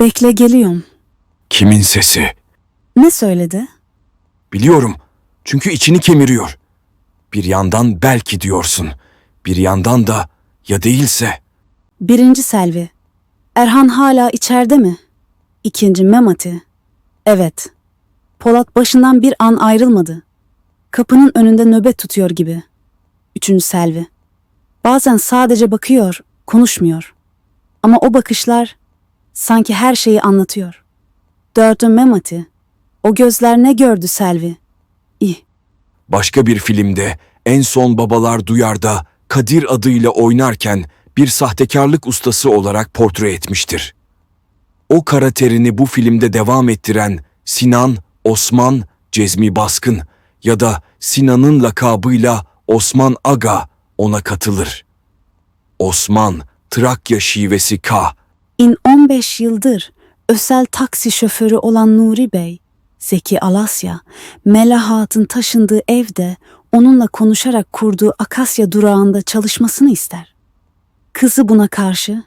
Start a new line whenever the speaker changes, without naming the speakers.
Bekle geliyorum.
Kimin sesi?
Ne söyledi?
Biliyorum. Çünkü içini kemiriyor. Bir yandan belki diyorsun. Bir yandan da ya değilse.
Birinci Selvi. Erhan hala içeride mi? İkinci Memati. Evet. Polat başından bir an ayrılmadı. Kapının önünde nöbet tutuyor gibi. Üçüncü Selvi. Bazen sadece bakıyor, konuşmuyor. Ama o bakışlar sanki her şeyi anlatıyor. Dördüncü Memati. O gözler ne gördü Selvi? İh.
Başka bir filmde en son babalar duyarda Kadir adıyla oynarken bir sahtekarlık ustası olarak portre etmiştir. O karakterini bu filmde devam ettiren Sinan, Osman, Cezmi Baskın ya da Sinan'ın lakabıyla Osman Aga ona katılır. Osman, Trakya şivesi K,
İn 15 yıldır ösel taksi şoförü olan Nuri Bey, Zeki Alasya, Melahat'ın taşındığı evde onunla konuşarak kurduğu Akasya durağında çalışmasını ister. Kızı buna karşı